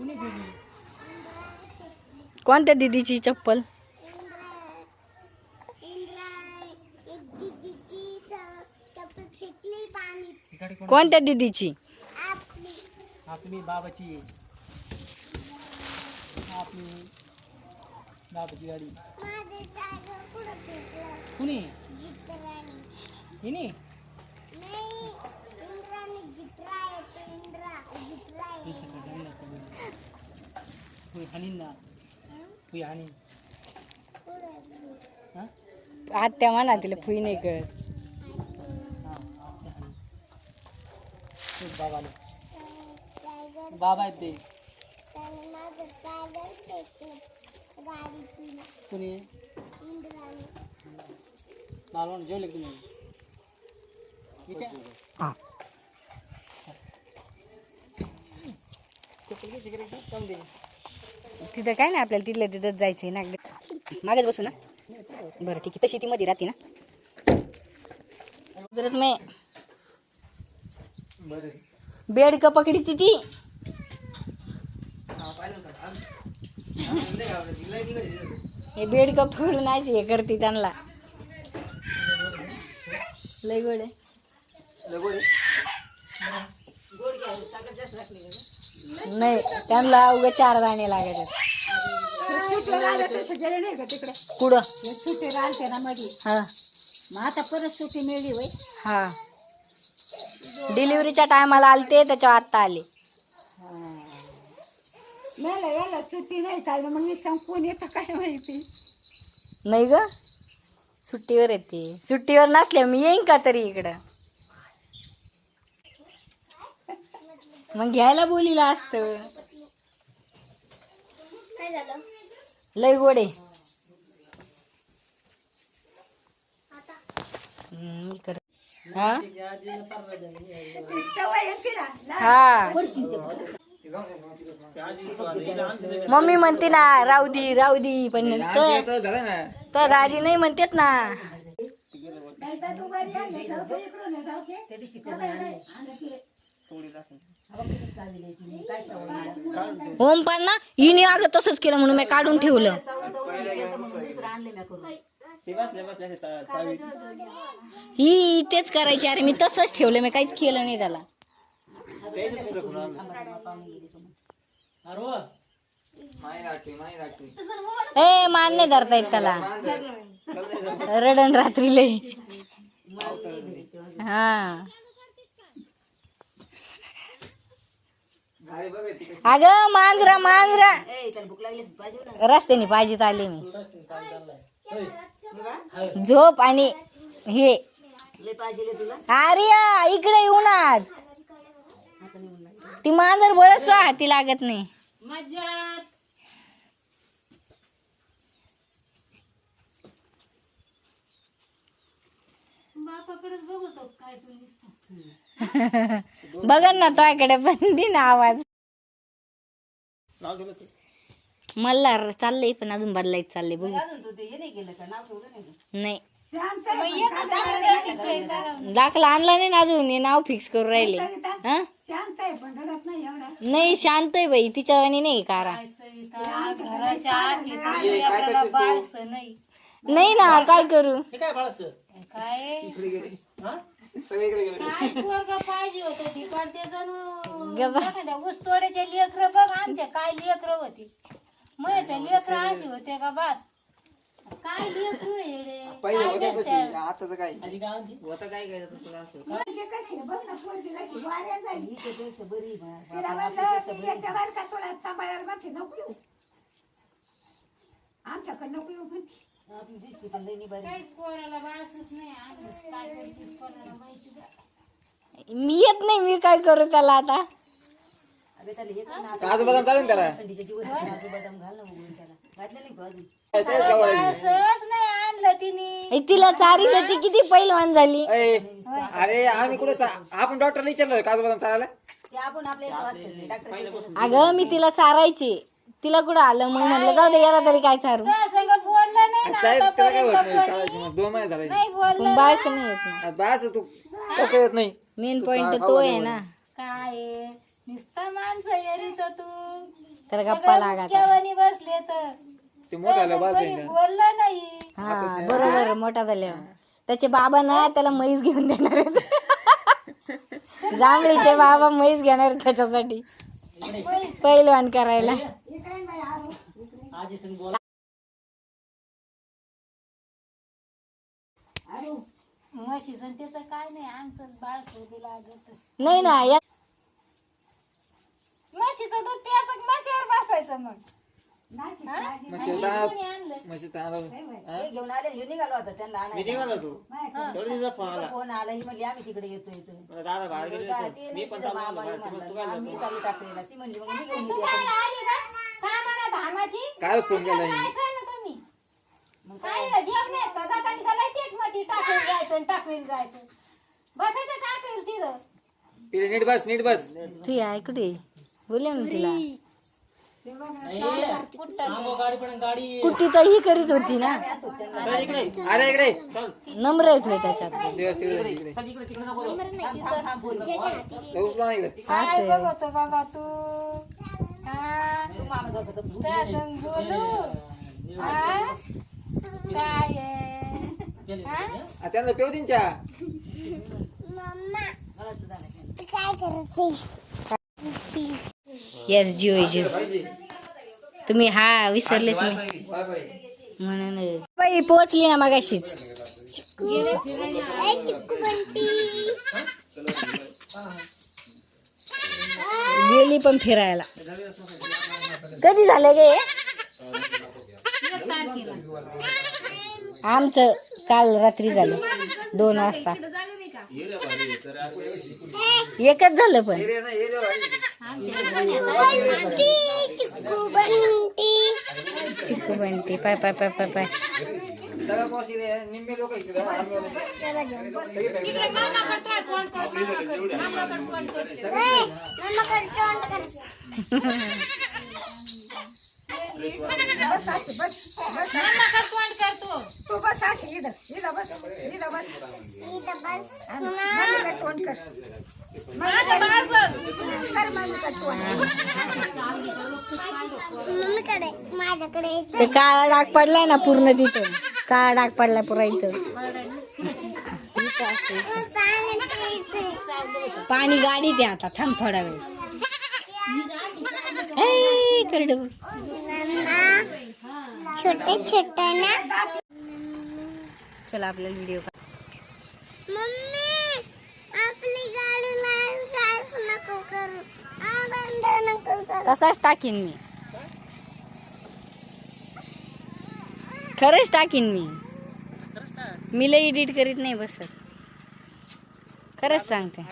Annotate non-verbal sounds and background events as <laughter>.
कुणी दिली कोणत्या दिदीची चप्पल इकडे कोण कोणत्या दिदीची आपली बाबाची आपली बाबाची गाडी कुणी हिनी होय हानीन ना. होय हानीन. हा? आत्या म्हणा तिला फुई नाही कळत. बाबाला. बाबा आहेत ते. कुणी? मालवण जेवले का तुम्ही? विचार. हा. चप्पल घ्यायची का रे? जाऊन दे. तिथं काय नाही आपल्याला तिथल्या तिथंच जायचंय ना. मागेच बसू ना. बरं ठीक आहे. तशी ती मध्ये राहते ना. जर मी बेड का पकडी ती. हे बेड का पकडून अशी हे करते त्यांना. लय गोड आहे. नाही त्यांना उगा चार दाणे लागायचे कुठं? राहते ना हा. मग आता परत मिळली हा. डिलिव्हरीच्या टायमाला आलते त्याच्या आत्ता आले. याला सुट्टी नाही काय मग मी कोण येतं काय माहिती? नाही ग. सुट्टीवर येते. सुट्टीवर नसल्या मी येईन का तरी इकडं? मग घ्यायला बोलीला असत. लय गोडे. कर हा? हा. मम्मी म्हणते ना राहू दी राहू दी पण तो तो राजी नाही म्हणतेत ना. ओम पण ना हिने अगं तसंच केलं म्हणून मी काढून ठेवलं. ही तेच करायची अरे मी तसंच ठेवलं मी काहीच केलं नाही त्याला. ए मान नाही धरता येत त्याला. रडण रात्रीला हा. अगं मांजरा मांजरा. रस्त्याने पाहिजेत आले मी. झोप आणि हे. आर्या इकडे येऊनात ती मांजर बळच हाती लागत नाही. <laughs> बघन ना तुझ्याकडे पण दे ना आवाज. मल्हार चाललंय पण अजून बदलायचं चाललंय बघू. नाही शांत आहे, दाखला आणला नाही ना अजून हे नाव फिक्स करून राहिले. हा? शांत आहे पण रडत नाही एवढा. नाही शांत आहे बाई तिच्या वाणी नाही कारा. नाही. ना काय करू? हे? काय बाळास पाहिजे होते तिकडचे जणू. गबा. एखाद्या ऊसतोड्याचे लेकर बघ आमचे काय लेकर होती. मग ते लेकर अशी होते का बस? काय लेकरू येडे काय कशी तिला आमच्याकडे नको येऊ म्हणते. मी येत नाही मी काय करू त्याला आता? काजू बदाम चालेल त्याला. बाळसच नाही आणलं तिने. ए, तिला चारीला ती किती पहिलवान झाली? अरे आम्ही कुठं आपण डॉक्टरला विचारलं काजू बदाम चालायला? अगं मी तिला चारायचे. तिला कुठं आलं? मग म्हटलं जाऊ दे याला तरी काय चारू. तुझ्या संग बोललं नाही ना चालेल त्याला काय होत नाही आतापर्यंत चालायची मग? दोन महिने झाले. नाही बोललं पण बायस नाही येत ना बस तू कसं येत नाही? मेन पॉइंट तो आहे ना. काय नुसतं माणसं येरीत तू तर गप्पा लागा आता. केव्हानी बसले तर. ते मोठा बास कोणी होईन बोललं नाही. हा बरोबर मोठा झाल्यावर. त्याचे बाबा ना त्याला म्हैस घेऊन देणार आहेत. <laughs> जांभळीचे बाबा म्हैस घेणार आहेत त्याच्यासाठी. पहिलवान करायला. आजी संग बोल म्हशीचं त्याचं काय नाही आमचंच बाळ सोडी लागत नाही ना या म्हशीचं दूध प्यायचं म्हशीवर बसायचं मग? म्हशी कोणी आणलं? म्हशी तांदूळ घेऊन आले घेऊन निघालो होता त्यांना मी आणायला. निघालो तू तेवढी तिचा फोन आला. फोन आला ही म्हणली आम्ही तिकडे येतो येतो मला दादा बाहेर गेले ती होते. मी पण चाललो बाहेर. तू काय आम्ही? चालू टाकलेला. ती म्हणली मग मी घेऊन काय फोन केला हिने. काय तिला नीट बस नीट बस. ती आहे कुठे बोलले ना तिला थांबव गाडी पण गाडी कुट्टी तर ही करीत होती ना? चल इकडे. अरे इकडे नम्र येत होय त्याच्यात बाबा तू? त्या संग बोलू? हा? काय आहे? हा? आ, त्यांना पेव दिन चहा येस जिओ जिओ तुम्ही हा विसरलेच मी. म्हणून बाई पोहोचली ना मागाशीच. गेली पण फिरायला. कधी झालं गे? आमचं काल रात्री झालं. दोन वाजता. एकच झालं पण. berhenti cukup berhenti. Cukup berhenti pai pai pai pai pai Mama, तू काळा डाग पडलाय ना पूर्ण तिथं. काळा डाग पडलाय पुरा इथं. पाणी गाडीत आहे आता थांब थोडा वेळ. करडं. छोटे छोटे ना. चला आपल्याला व्हिडिओ मम्मी आपली गाडी लाइट नको करू आनंद नको करू तसाच टाकीन मी. खरंच टाकीन मी. मी लई एडिट करीत नाही बसत. खरंच सांगते.